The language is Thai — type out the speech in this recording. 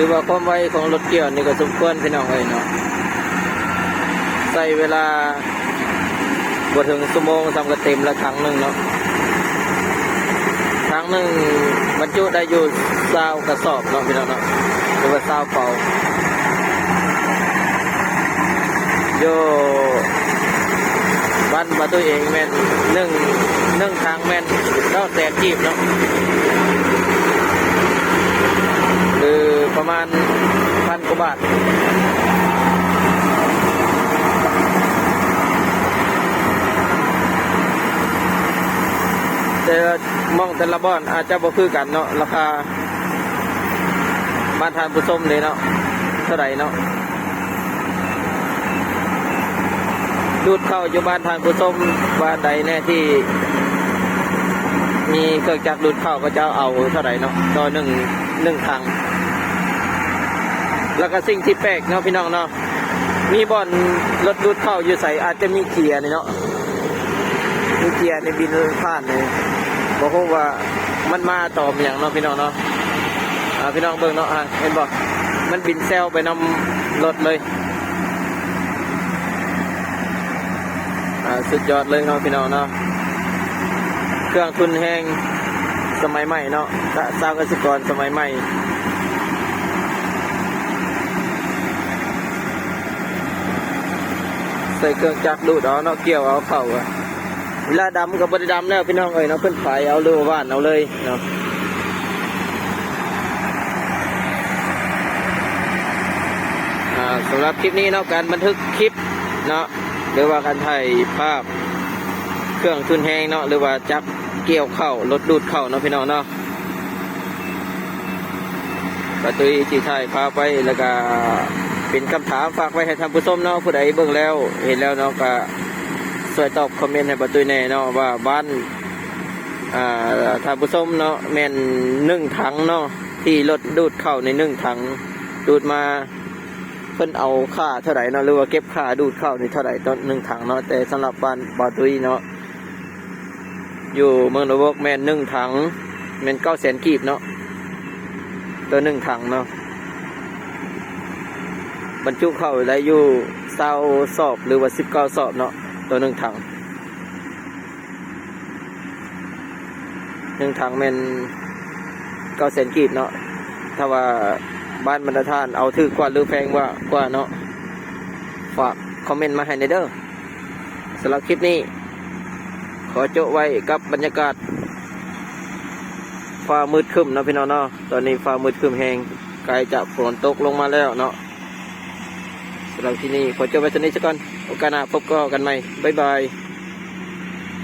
คือว่าความไวของรถเกี่ยวนี่ก็สมควรพี่น้องเอ้ยเนาะใส่เวลาบ่ถึงชั่วโมงทำกระเต็มละครั้งหนึ่งเนาะครั้งหนึ่งบรรจุได้อยู่ซาวกระสอบเนาะพี่น้องเนาะหรือว่าซาวเป่าโยบ้านมาตัวเองแม่นหนึ่งหนึ่งทางแม่นเก้าแสนกีบเนาะ คือประมาณพันกว่า บาทแต่มองแต่ละบ้านอาจจะบ่คือกันเนาะราคาบ้านทานผู้ส้มเลยเนาะเท่าไหร่เนาะดูดเข้าอยู่บ้านทานผู้ส้มบ้านใดแน่ที่ มีเครื่องจักรดูดเข้าก็จะเอาเท่าไหร่เนาะต่อหนึ่งหนึ่งถัง แล้วก็สิ่งที่แปลกเนาะพี่น้องเนาะมีบอนรถดูดเข้าอยู่ใส่อาจจะมีเกียร์นี่เนาะมีเกียร์ในบินผ่านเลยบอกว่ามันมาต่อมอย่างเนาะพี่น้องเนาะพี่น้องเบิ่งเนาะอะเห็นบ่มันบินแซวไปนำรถเลยสุดยอดเลยเนาะพี่น้องเนาะเครื่องทุนแห้งสมัยใหม่เนาะสสร้างเกษตรกรสมัยใหม่ ส่เครื่องจักรดูดเอาเนาะเกี่ยวเอาเข่าอะเวลาดำกับบริดำแล้วพี่น้องเอ้ยเนาะเพิ่นขายเอาเรือว่านเอาเลยเนาะสำหรับคลิปนี้เนาะการบันทึกคลิปเนาะหรือว่าการถ่ายภาพเครื่องทุนแห้งเนาะหรือว่าจับเกี่ยวเข้ารถดูดเข้าเนาะพี่น้องเนาะประตูที่ถ่ายพาไปแล้วก็ เป็นคำถามฝากไว้ให้ท่านผู้ชมเนาะผู้ใดเบิ่งแล้วเห็นแล้วเนาะก็ช่วยตอบคอมเมนต์ให้ประตูแน่เนาะว่าบ้านอ่าท่านผู้ชมเนาะแม่นหนึ่งถังเนาะที่รถดูดเข้าในหนึ่งถังดูดมาเพิ่นเอาค่าเท่าไหร่เนาะหรือว่าเก็บค่าดูดเข้าในเท่าไหร่ต่อหนึ่งถังเนาะแต่สำหรับบ้านบาตุยเนาะอยู่เมืองนวกแมนหนึ่งถังแมนเก้าแสนกีบเนาะตัวหนึ่งถังเนาะ บรรจุเข้าได้อยู่เศร้าสอบหรือว่าสิบเก้าสอบเนาะตัวหนึ่งถังหนึ่งถังแมนเก้าแสนกีบเนาะถ้าว่าบ้านบรรทัดทานเอาถือกว่าหรือแพงกว่ากว่าเนาะฝากคอมเมนต์มาให้ในเด้อสำหรับคลิปนี้ ขอโจะไว้กับบรรยากาศฟ้ามืดครึ้มนะพี่น้องเนาะตอนนี้ฟ้ามืดครึ้มแหงใกล้จะฝนตกลงมาแล้วเนาะ สำหรับที่นี่ขอจบไว้ชนิดสักก่อน โอกาสหน้าพบกกันใหม่ บ๊ายบาย